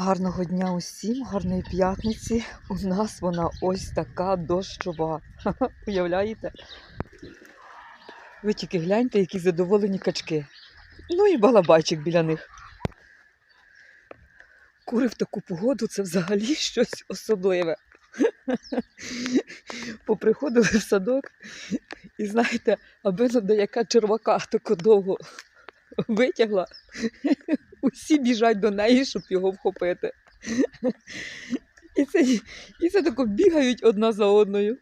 Гарного дня усім, гарної п'ятниці. У нас вона ось така дощова. Уявляєте? Ви тільки гляньте, які задоволені качки. Ну і балабайчик біля них. Кури в таку погоду це взагалі щось особливе. Поприходили в садок і знаєте, аби ну деяка червака таку довго витягла, усі біжать до неї, щоб його вхопити. І це, і це тако бігають одна за одною.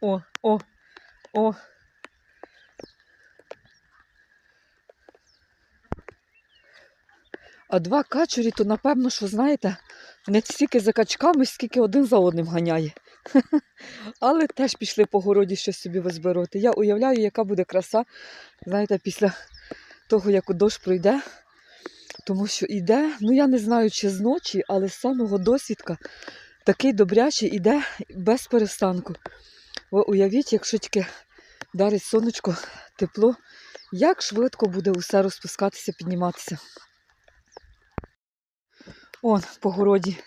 О, о, о. А два качурі, то напевно, що знаєте, не стільки за качками, скільки один за одним ганяє. Але теж пішли по городі щось собі визбирати. Я уявляю, яка буде краса, знаєте, після того, як дощ пройде. Тому що йде, ну я не знаю, чи з ночі, але з самого досвідка такий добрячий іде без перестанку. Ви уявіть, якщо тільки дарить сонечко, тепло, як швидко буде усе розпускатися, підніматися. Он по городі.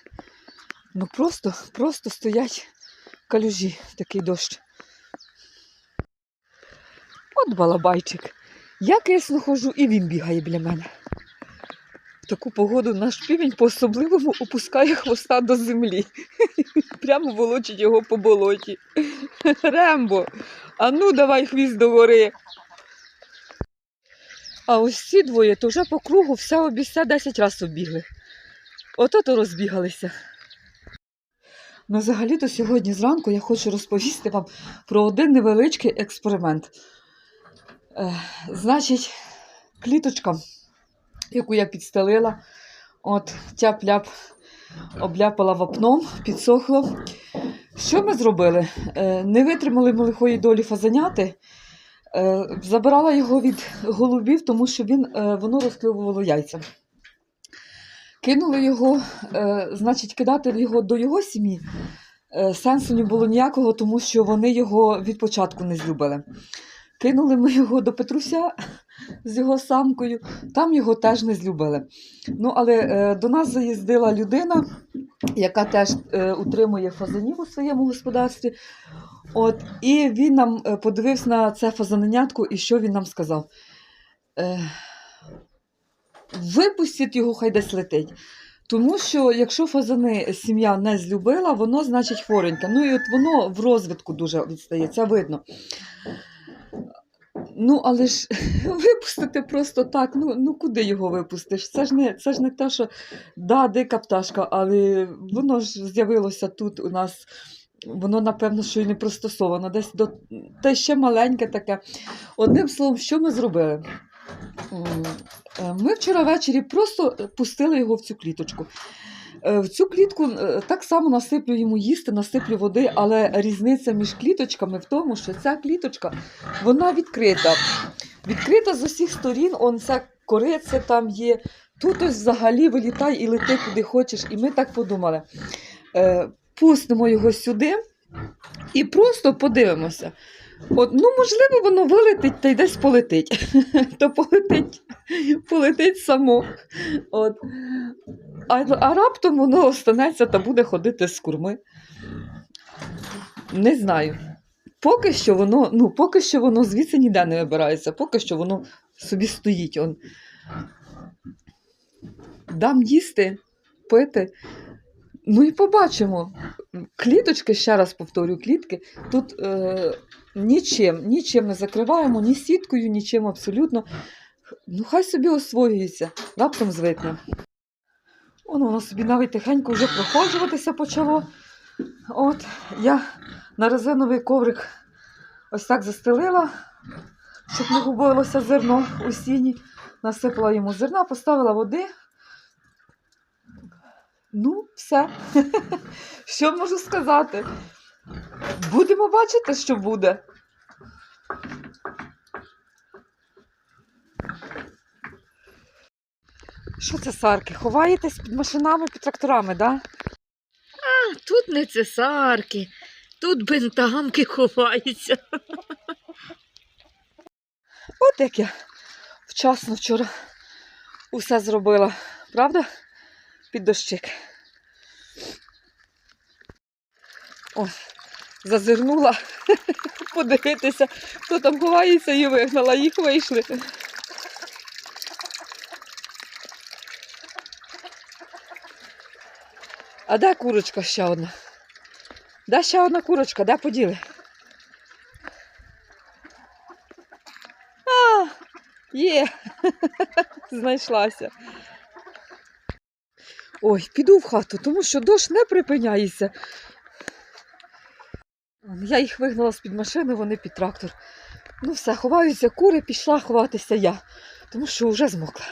Ну просто, просто стоять калюжі, такий дощ. От балабайчик. Я кисно ходжу і він бігає біля мене. В таку погоду наш півень по-особливому опускає хвоста до землі. Прямо волочить його по болоті. Рембо, а ну давай хвіст догори. А ось ці двоє то вже по кругу все обіця 10 разів обігли. Ото то розбігалися. Ну, взагалі-то сьогодні зранку я хочу розповісти вам про один невеличкий експеримент. Е, значить, кліточка, яку я підстелила, от тяп-ляп обляпала вапном, підсохло. Що ми зробили? Е, не витримали ми лихої долі фазаняти. Е, забирала його від голубів, тому що він, е, воно розклювувало яйця. Кинули його, е, значить, кидати його до його сім'ї е, сенсу не було ніякого, тому що вони його від початку не злюбили. Кинули ми його до Петруся з його самкою, там його теж не злюбили. Ну, але е, до нас заїздила людина, яка теж утримує фазанів у своєму господарстві. От, і він нам подивився на це фазаненятко, і що він нам сказав? Випустіть його, хай десь летить. Тому що якщо фазани сім'я не злюбила, воно значить хвореньке. Ну і от воно в розвитку дуже відстає, це видно. Ну, але ж випустити просто так, ну, ну куди його випустиш? Це ж не, це ж не те, що да, дика пташка, але воно ж з'явилося тут у нас. Воно, напевно, що й не пристосовано. Десь до та ще маленьке таке. Одним словом, що ми зробили? Е, Ми вчора ввечері просто пустили його в цю кліточку. Е, В цю клітку е, так само насиплю йому їсти, насиплю води, але різниця між кліточками в тому, що ця кліточка вона відкрита. Відкрита з усіх сторін, он ця кориця там є. Тут ось взагалі вилітай і лети куди хочеш. І ми так подумали. Пустимо його сюди і просто подивимося. От, ну, можливо, воно вилетить та й десь полетить. То полетить, полетить само. От. А, а раптом воно останеться та буде ходити з курми. Не знаю. Поки що воно, ну, поки що воно звідси ніде не вибирається, поки що воно собі стоїть. Он. Дам їсти, пити. Ну і побачимо. Кліточки, ще раз повторю, клітки тут е, нічим, нічим не закриваємо, ні сіткою, нічим абсолютно. Ну, хай собі освоюється, раптом звикне. Воно, воно собі навіть тихенько вже проходжуватися почало. От, я на резиновий коврик ось так застелила, щоб не губилося зерно у сіні. Насипала йому зерна, поставила води. Ну, все. Що можу сказати? Будемо бачити, що буде. Що це сарки? Ховаєтесь під машинами, під тракторами, так? Да? А, тут не цесарки, тут бентамки ховаються. От як я вчасно вчора усе зробила. Правда? Під дощик. Ось, зазирнула подивитися, хто там ховається і вигнала, їх вийшли. А де курочка ще одна? Де ще одна курочка, де поділи? А, є, знайшлася. Ой, піду в хату, тому що дощ не припиняється. Я їх вигнала з-під машини, вони під трактор. Ну все, ховаються кури, пішла ховатися я, тому що вже змокла.